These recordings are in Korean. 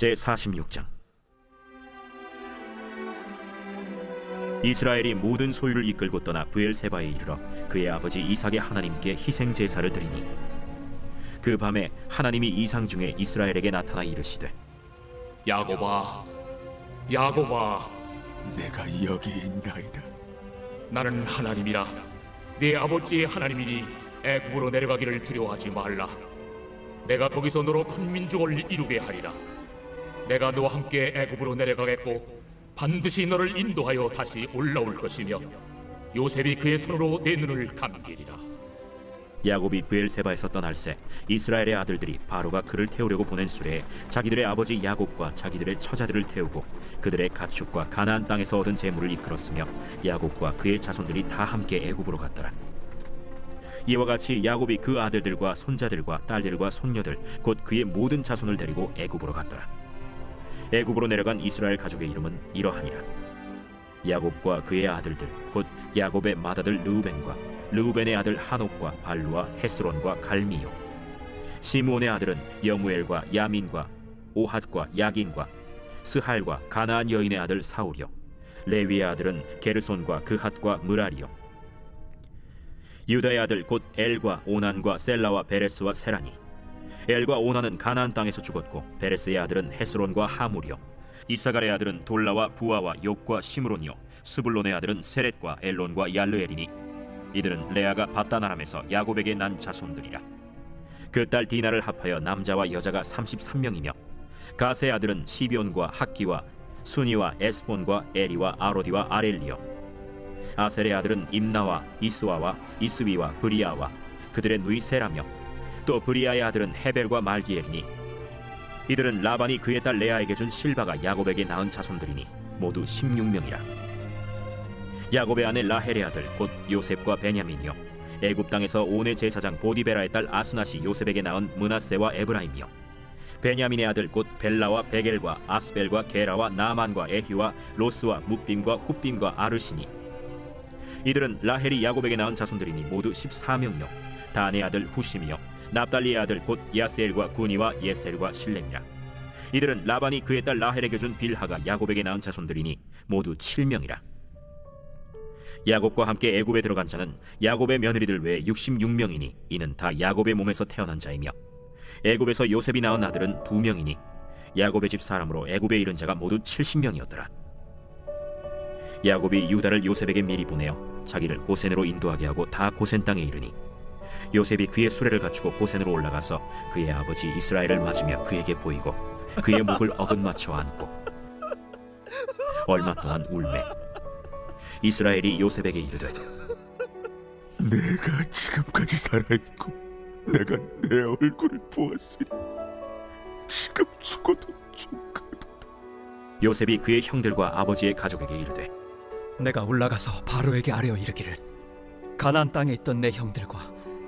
제 46장 이스라엘이 모든 소유를 이끌고 떠나 부엘세바에 이르러 그의 아버지 이삭의 하나님께 희생 제사를 드리니 그 밤에 하나님이 이상 중에 이스라엘에게 나타나 이르시되 야곱아, 야곱아, 내가 여기 있나이다. 나는 하나님이라. 네 아버지의 하나님이니 애굽으로 내려가기를 두려워하지 말라. 내가 거기서 너로 큰 민족을 이루게 하리라. 내가 너와 함께 애굽으로 내려가겠고 반드시 너를 인도하여 다시 올라올 것이며 요셉이 그의 손으로 내 눈을 감기리라. 야곱이 부엘세바에서 떠날 새 이스라엘의 아들들이 바로가 그를 태우려고 보낸 수레에 자기들의 아버지 야곱과 자기들의 처자들을 태우고 그들의 가축과 가나안 땅에서 얻은 재물을 이끌었으며 야곱과 그의 자손들이 다 함께 애굽으로 갔더라. 이와 같이 야곱이 그 아들들과 손자들과 딸들과 손녀들 곧 그의 모든 자손을 데리고 애굽으로 갔더라. 애굽으로 내려간 이스라엘 가족의 이름은 이러하니라. 야곱과 그의 아들들 곧 야곱의 맏아들 르우벤과 르우벤의 아들 한옥과 발루와 헤스론과 갈미요. 시므온의 아들은 여무엘과 야민과 오핫과 야긴과 스할과 가나안 여인의 아들 사울이요. 레위의 아들은 게르손과 그핫과 무라리요. 유다의 아들 곧 엘과 오난과 셀라와 베레스와 세라니 엘과 오난은 가나안 땅에서 죽었고 베레스의 아들은 헤스론과 하물이요. 이사갈의 아들은 돌라와 부아와 욕과 시므론이요. 스불론의 아들은 세렛과 엘론과 얄르엘이니 이들은 레아가 바다나람에서 야곱에게 난 자손들이라. 그 딸 디나를 합하여 남자와 여자가 33명이며 가세의 아들은 시비온과 학기와 순이와 에스본과 에리와 아로디와 아렐리요. 아셀의 아들은 임나와 이스와와 이스위와 브리아와 그들의 누이 세라며 또 브리아의 아들은 헤벨과 말기엘이니 이들은 라반이 그의 딸 레아에게 준 실바가 야곱에게 낳은 자손들이니 모두 16명이라. 야곱의 아내 라헬의 아들 곧 요셉과 베냐민이요. 애굽 땅에서 온의 제사장 보디베라의 딸 아스낫이 요셉에게 낳은 문하세와 에브라임이요. 베냐민의 아들 곧 벨라와 베겔과 아스벨과 게라와 나만과 에히와 로스와 묵빔과 훗빔과 아르시니. 이들은 라헬이 야곱에게 낳은 자손들이니 모두 14명이요 단의 아들 후심이요. 납달리의 아들 곧 야스엘과 구니와 예셀과 실렘이라. 이들은 라반이 그의 딸 라헬에게 준 빌하가 야곱에게 낳은 자손들이니 모두 7명이라. 야곱과 함께 애굽에 들어간 자는 야곱의 며느리들 외에 66명이니 이는 다 야곱의 몸에서 태어난 자이며 애굽에서 요셉이 낳은 아들은 두 명이니 야곱의 집 사람으로 애굽에 이른 자가 모두 70명이었더라. 야곱이 유다를 요셉에게 미리 보내어 자기를 고센으로 인도하게 하고 다 고센 땅에 이르니 요셉이 그의 수레를 갖추고 고센으로 올라가서 그의 아버지 이스라엘을 맞으며 그에게 보이고 그의 목을 어긋 맞춰 안고 얼마 동안 울매. 이스라엘이 요셉에게 이르되 내가 지금까지 살아있고 내가 내 얼굴을 보았으니 지금 죽어도 죽어도. 요셉이 그의 형들과 아버지의 가족에게 이르되 내가 올라가서 바로에게 아뢰어 이르기를 가나안 땅에 있던 내 형들과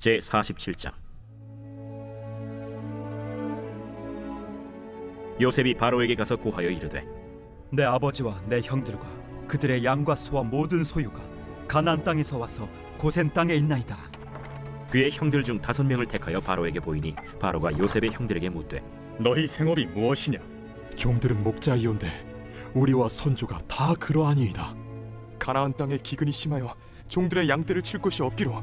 제 47장 요셉이 바로에게 가서 고하여 이르되 내 아버지와 내 형들과 그들의 양과 소와 모든 소유가 가나안 땅에서 와서 고센 땅에 있나이다. 그의 형들 중 다섯 명을 택하여 바로에게 보이니 바로가 요셉의 형들에게 묻되 너희 생업이 무엇이냐? 종들은 목자이온데 우리와 선조가 다 그러하니이다. 가나안 땅에 기근이 심하여 종들의 양떼를 칠 곳이 없기로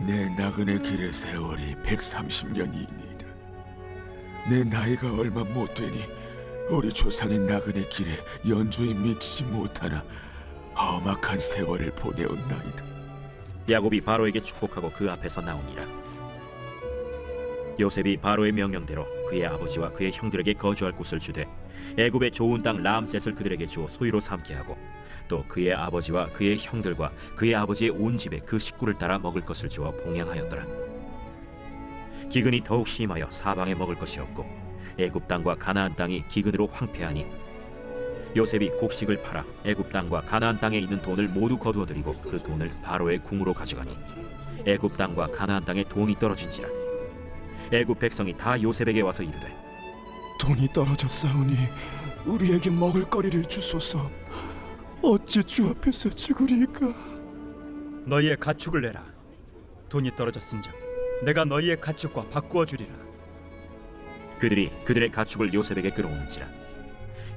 내 나그네 길의 세월이 130년이니이다 내 나이가 얼마 못 되니 우리 조상의 나그네 길에 연주에 미치지 못하나 험악한 세월을 보내었나이다. 야곱이 바로에게 축복하고 그 앞에서 나오니라. 요셉이 바로의 명령대로 그의 아버지와 그의 형들에게 거주할 곳을 주되 애굽의 좋은 땅 라암셋을 그들에게 주어 소유로 삼게 하고 또 그의 아버지와 그의 형들과 그의 아버지의 온 집에 그 식구를 따라 먹을 것을 주어 봉양하였더라. 기근이 더욱 심하여 사방에 먹을 것이 없고 애굽 땅과 가나안 땅이 기근으로 황폐하니 요셉이 곡식을 팔아 애굽 땅과 가나안 땅에 있는 돈을 모두 거두어 들이고 그 돈을 바로의 궁으로 가져가니 애굽 땅과 가나안 땅에 돈이 떨어진지라 애굽 백성이 다 요셉에게 와서 이르되 돈이 떨어졌사오니 우리에게 먹을 거리를 주소서. 어찌 주 앞에서 죽으리까? 너희의 가축을 내라. 돈이 떨어졌은즉 내가 너희의 가축과 바꾸어 주리라. 그들이 그들의 가축을 요셉에게 끌어오는지라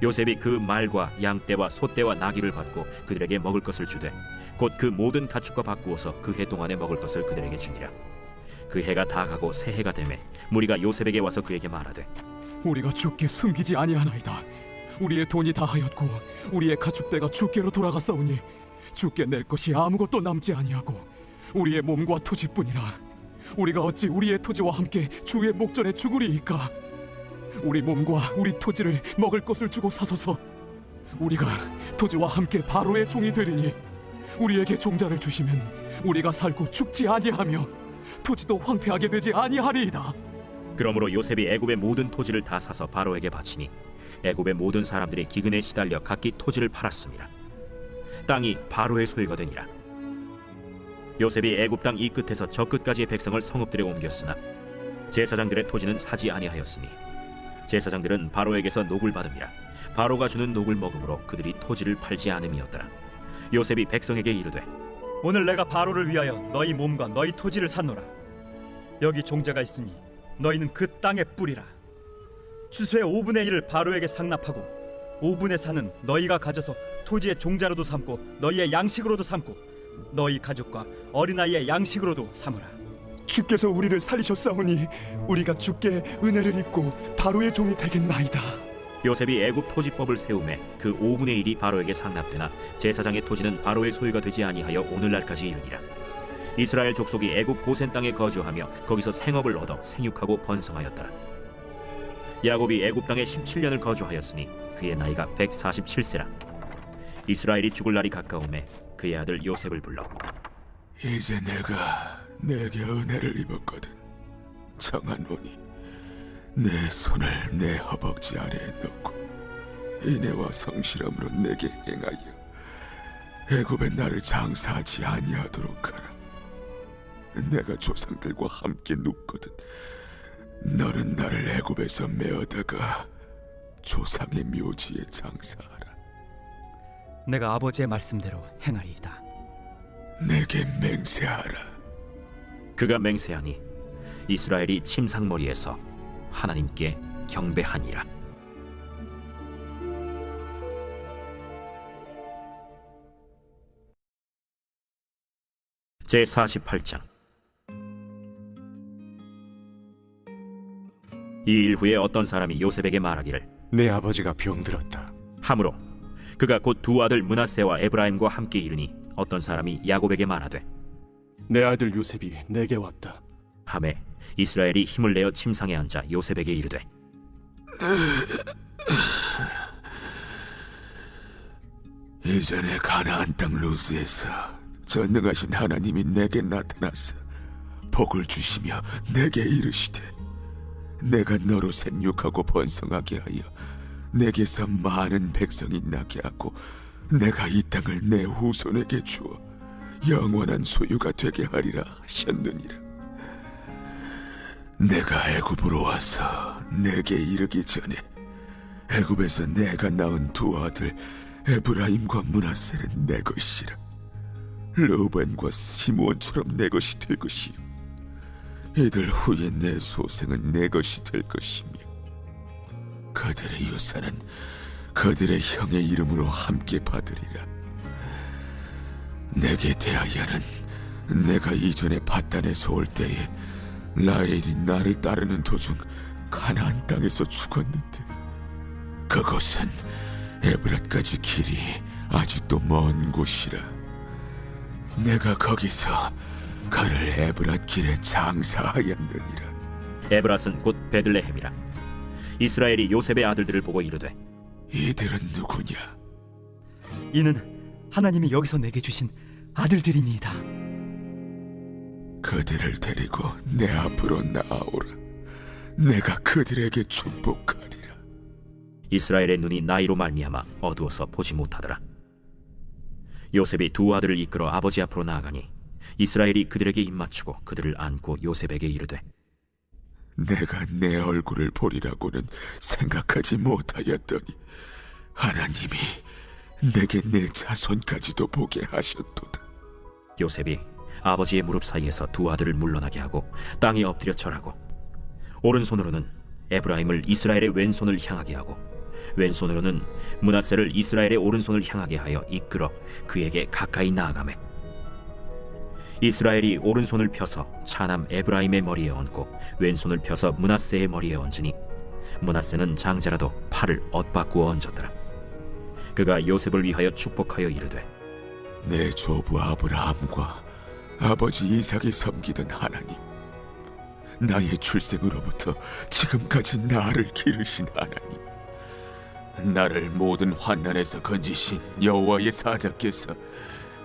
요셉이 그 말과 양떼와 소떼와 나귀를 받고 그들에게 먹을 것을 주되 곧 그 모든 가축과 바꾸어서 그 해 동안에 먹을 것을 그들에게 주니라 그 해가 다 가고 새 해가 되매 무리가 요셉에게 와서 그에게 말하되 우리가 주께 숨기지 아니하나이다. 우리의 돈이 다하였고 우리의 가축대가 주께로 돌아갔사오니 주께 낼 것이 아무것도 남지 아니하고 우리의 몸과 토지뿐이라. 우리가 어찌 우리의 토지와 함께 주의 목전에 죽으리이까? 우리 몸과 우리 토지를 먹을 것을 주고 사소서. 우리가 토지와 함께 바로의 종이 되리니 우리에게 종자를 주시면 우리가 살고 죽지 아니하며 토지도 황폐하게 되지 아니하리이다. 그러므로 요셉이 애굽의 모든 토지를 다 사서 바로에게 바치니 애굽의 모든 사람들이 기근에 시달려 각기 토지를 팔았습니다. 땅이 바로의 소유가 되니라. 요셉이 애굽 땅 이 끝에서 저 끝까지의 백성을 성읍들에 옮겼으나 제사장들의 토지는 사지 아니하였으니 제사장들은 바로에게서 녹을 받음이라 바로가 주는 녹을 먹음으로 그들이 토지를 팔지 않음이었더라. 요셉이 백성에게 이르되 오늘 내가 바로를 위하여 너희 몸과 너희 토지를 샀노라. 여기 종자가 있으니 너희는 그 땅에 뿌리라. 추수의 5분의 1을 바로에게 상납하고 5분의 4는 너희가 가져서 토지의 종자로도 삼고 너희의 양식으로도 삼고 너희 가족과 어린아이의 양식으로도 삼으라. 주께서 우리를 살리셨사오니 우리가 주께 은혜를 입고 바로의 종이 되겠나이다. 요셉이 애굽 토지법을 세우매 그 5분의 1이 바로에게 상납되나 제사장의 토지는 바로의 소유가 되지 아니하여 오늘날까지 이르니라 이스라엘 족속이 애굽 고센 땅에 거주하며 거기서 생업을 얻어 생육하고 번성하였더라 야곱이 애굽 땅에 17년을 거주하였으니 그의 나이가 147세라 이스라엘이 죽을 날이 가까움에 그의 아들 요셉을 불러 이제 내가 내게 은혜를 입었거든. 청하노니 내 손을 내 허벅지 아래에 넣고 인애와 성실함으로 내게 행하여 애굽의 나를 장사하지 아니하도록 하라. 내가 조상들과 함께 눕거든. 너는 나를 애굽에서 메어다가 조상의 묘지에 장사하라. 내가 아버지의 말씀대로 행하리이다. 내게 맹세하라. 그가 맹세하니 이스라엘이 침상머리에서 하나님께 경배하니라 제 48장 이 일 후에 어떤 사람이 요셉에게 말하기를 내 아버지가 병들었다. 함으로 그가 곧 두 아들 문하세와 에브라임과 함께 이르니 어떤 사람이 야곱에게 말하되 내 아들 요셉이 내게 왔다. 함에 이스라엘이 힘을 내어 침상에 앉아 요셉에게 이르되 이전에 가나안 땅 루스에서 전능하신 하나님이 내게 나타나서 복을 주시며 내게 이르시되 내가 너로 생육하고 번성하게 하여 내게서 많은 백성이 나게 하고 내가 이 땅을 내 후손에게 주어 영원한 소유가 되게 하리라 하셨느니라. 내가 애굽으로 와서 내게 이르기 전에 애굽에서 내가 낳은 두 아들 에브라임과 문하세는 내 것이라. 르벤과 시므온처럼 내 것이 될 것이요 이들 후에 내 소생은 내 것이 될 것이며 그들의 유산은 그들의 형의 이름으로 함께 받으리라. 내게 대하여는 내가 이전에 바단에서 올 때에 라헬이 나를 따르는 도중 가나안 땅에서 죽었는데 그곳은 에브랏까지 길이 아직도 먼 곳이라. 내가 거기서 그를 에브랏 길에 장사하였느니라. 에브랏은 곧 베들레헴이라. 이스라엘이 요셉의 아들들을 보고 이르되 이들은 누구냐? 이는 하나님이 여기서 내게 주신 아들들이니이다. 그들을 데리고 내 앞으로 나아오라. 내가 그들에게 축복하리라. 이스라엘의 눈이 나이로 말미암아 어두워서 보지 못하더라. 요셉이 두 아들을 이끌어 아버지 앞으로 나아가니 이스라엘이 그들에게 입맞추고 그들을 안고 요셉에게 이르되 내가 내 얼굴을 보리라고는 생각하지 못하였더니 하나님이 내게 내 자손까지도 보게 하셨도다. 요셉이 아버지의 무릎 사이에서 두 아들을 물러나게 하고 땅에 엎드려 절하고 오른손으로는 에브라임을 이스라엘의 왼손을 향하게 하고 왼손으로는 문하세를 이스라엘의 오른손을 향하게 하여 이끌어 그에게 가까이 나아가매 이스라엘이 오른손을 펴서 차남 에브라임의 머리에 얹고 왼손을 펴서 문하세의 머리에 얹으니 문하세는 장자라도 팔을 엇바꾸어 얹었더라. 그가 요셉을 위하여 축복하여 이르되 내 조부 아브라함과 아버지 이삭이 섬기던 하나님, 나의 출생으로부터 지금까지 나를 기르신 하나님, 나를 모든 환난에서 건지신 여호와의 사자께서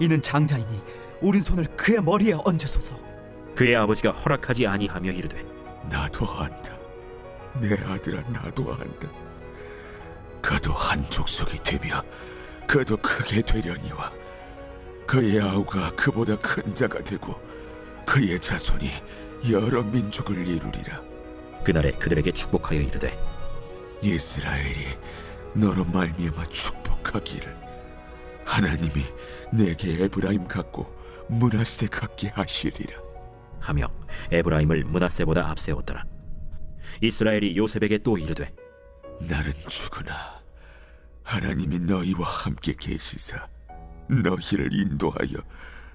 이는 장자이니 오른손을 그의 머리에 얹으소서. 그의 아버지가 허락하지 아니하며 이르되 나도 안다. 내 아들아 나도 안다. 그도 한 족속이 되며 그도 크게 되려니와 그의 아우가 그보다 큰 자가 되고 그의 자손이 여러 민족을 이루리라. 그날에 그들에게 축복하여 이르되 이스라엘이 너로 말미암아 축복하기를 하나님이 내게 에브라임 같고 문하세 같게 하시리라. 하며 에브라임을 문하세보다 앞세웠더라 이스라엘이 요셉에게 또 이르되 나는 죽으나 하나님이 너희와 함께 계시사 너희를 인도하여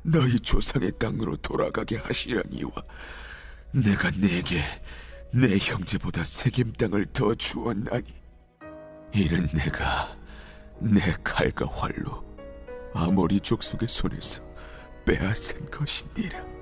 너희 조상의 땅으로 돌아가게 하시려니와 내가 네게 내 형제보다 세겜 땅을 더 주었나니 이는 내가 내 칼과 활로 아모리 족속의 손에서 빼앗은 것이니라